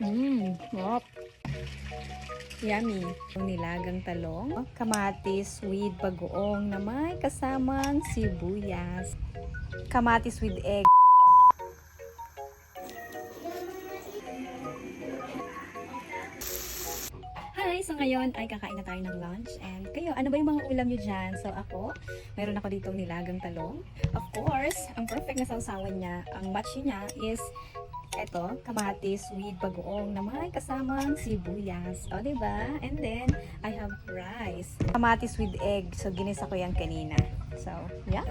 Mmm, sarap. Yummy. Nilagang talong, kamatis with bagoong na may kasamang sibuyas. Kamatis with egg. Hi! So ngayon ay kakain na tayo ng lunch. And kayo, ano ba yung mga ulam nyo dyan? So ako, meron ako ditong nilagang talong. Of course, ang perfect na sausawan niya, ang match niya is eto, kamatis with bagoong na may kasamang sibuyas. O, diba? And then, I have rice. Kamatis with egg. So, ginisa ko yan kanina. So, yeah.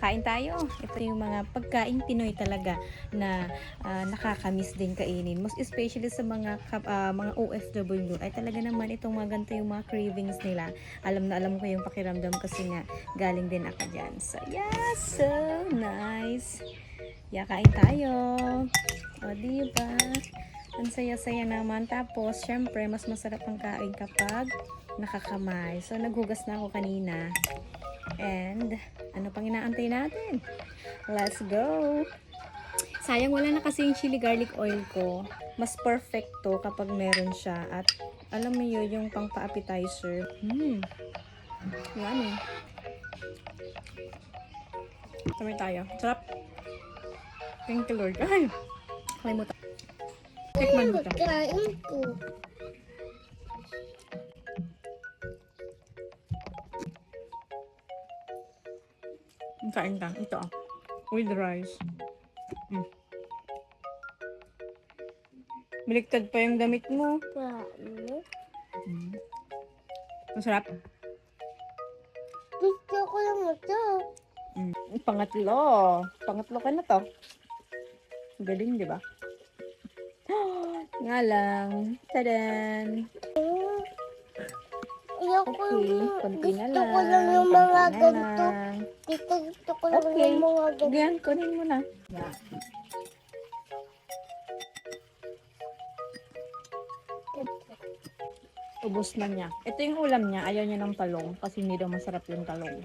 Kain tayo. Ito yung mga pagkain Pinoy talaga na ah, nakakamiss din kainin. Most especially sa mga ah, mga OFW ay talaga naman itong mga ganito yung mga cravings nila. Alam na alam ko yung pakiramdam kasi nga galing din ako dyan. So, yeah, so nice. Yeah, kain tayo. O, diba? Ang saya-saya naman. Tapos, syempre, mas masarap ang kain kapag nakakamay. So, naghugas na ako kanina. And, ano pang inaantay natin? Let's go! Sayang wala na kasi yung chili garlic oil ko. Mas perfect to kapag meron siya. At alam mo yun, yung pang pa-appetizer. Mmm. Yummy. Kami tayo. Sarap. Thank you Lord. Ay! Kalimutan. Tikman mo to. Kain ko. Kain ka. Ito. ah. With rice. Mm. Baliktad pa yung damit mo. Paano? Mm. Masarap. Gusto ko lang ito. Mm. Pangatlo. Pangatlo ka na to. Galing, di ba? Nga lang. Tadan! Ayoko Okay, yung- konti na Gusto lang. ko lang yung mga konti na ganito. lang. Gusto, gusto ko lang Okay. yung mga ganito. Diyan, kunin mo na. Yeah. Ubus na niya. Ito yung ulam niya. Ayaw niya ng talong kasi hindi daw masarap yung talong.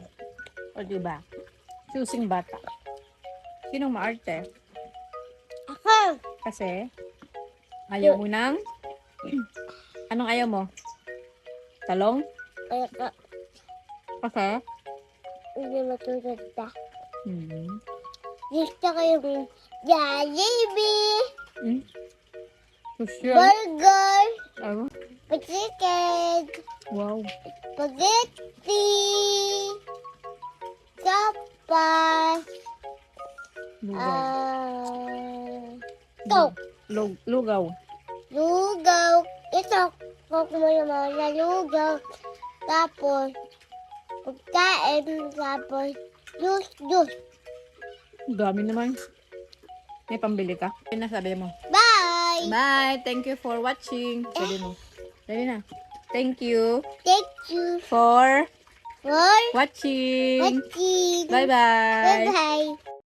O diba? Susing bata. Sinong maarte? Aha! Kasi ayaw mo ng... Anong ayaw mo? Talong? Kaya ka, Kasi? hindi matulad ka. Hmm. Gusto ko yung Jollibee, Hmm? Social? burger, Ano? chicken, Wow. spaghetti, Lugaw. ah, coke, Lug lugaw. lugaw. Ito, coke mo naman na lugaw. Tapos, pagkain, tapos, juice, juice. Dami naman. May pambili ka? Ano na sabi mo? Bye! Bye! Thank you for watching. Sabi mo. Sabi na. Thank you Thank you for for watching. watching. Bye-bye. Bye-bye.